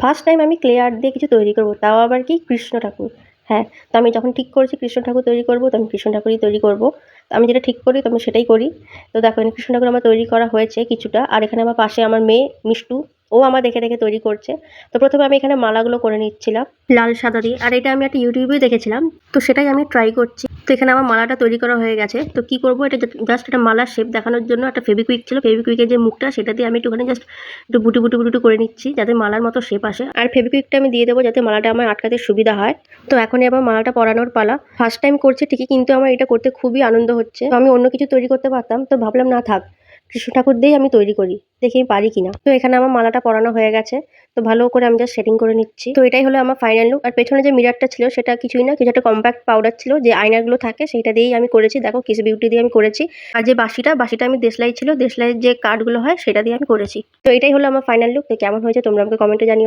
First time আমি Claire দিয়ে কিছু তৈরি করব, তাও আবার কি কৃষ্ণ ঠাকুর? হ্যাঁ তো আমি যখন ঠিক করেছি কৃষ্ণ ঠাকুর তৈরি করব, তো আমি কৃষ্ণ ঠাকুরই তৈরি করব। তো আমি যেটা ঠিক করি, তো আমি সেটাই করি। তো দেখো এখানে কৃষ্ণ ঠাকুর আমার তৈরি করা হয়েছে কিছুটা। আর এখানে আমার পাশে আমার মেয়ে মিষ্টু ও আমার দেখে দেখে তৈরি করছে। তো প্রথমে আমি এখানে মালাগুলো করে নিচ্ছিলাম, লাল, সাদা দিয়ে। আর এটা আমি একটা ইউটিউবে দেখেছিলাম। তো সেটাই আমি ট্রাই করছি। তো এখানে আমার মালাটা তৈরি করা হয়ে গেছে। তো কি করব, এটা জাস্ট একটা মালার শেপ দেখানোর জন্য একটা ফেবিকুইক ছিল। ফেবিকুইকের যে মুখটা, সেটা দিয়ে আমি একটুখানি জাস্ট একটু বুটু বুটু বুটু করে নিচ্ছি, যাতে মালার মতো শেপ আসে। আর ফেবিকুইকটা আমি দিয়ে দেবো যাতে মালাটা আমার আটকাতে সুবিধা হয়। তো এখনই আবার মালাটা পরানোর পালা। ফার্স্ট টাইম করছে ঠিকই, কিন্তু আমার এটা করতে খুবই আনন্দ হচ্ছে। আমি অন্য কিছু তৈরি করতে পারতাম। তো ভাবলাম, না থাক, কৃষ্ণ ঠাকুর দিয়েই আমি তৈরি করি। দেখি আমি পারি কিনা। তো এখানে আমার মালাটা পরানো হয়ে গেছে। তো ভালো করে আমি জাস্ট সেটিং করে নিচ্ছি। তো এটাই হলো আমার ফাইনাল লুক আর পেছনে যে মিরারটা ছিল, সেটা কিছুই না, কিছু একটা কম্প্যাক্ট পাউডার ছিল, যে আয়নাগুলো থাকে, সেইটা দিয়েই আমি করেছি। দেখো কিছু বিউটি দিয়ে আমি করেছি। আর যে বাসিটা বাসিটা আমি দেশলাই ছিল, দেশলাইয়ের যে কার্ডগুলো হয়, সেটা দিয়ে আমি করেছি। তো এটাই হলো আমার ফাইনাল লুক তো কেমন হয়েছে তোমরা আমাকে কমেন্টে জানিও।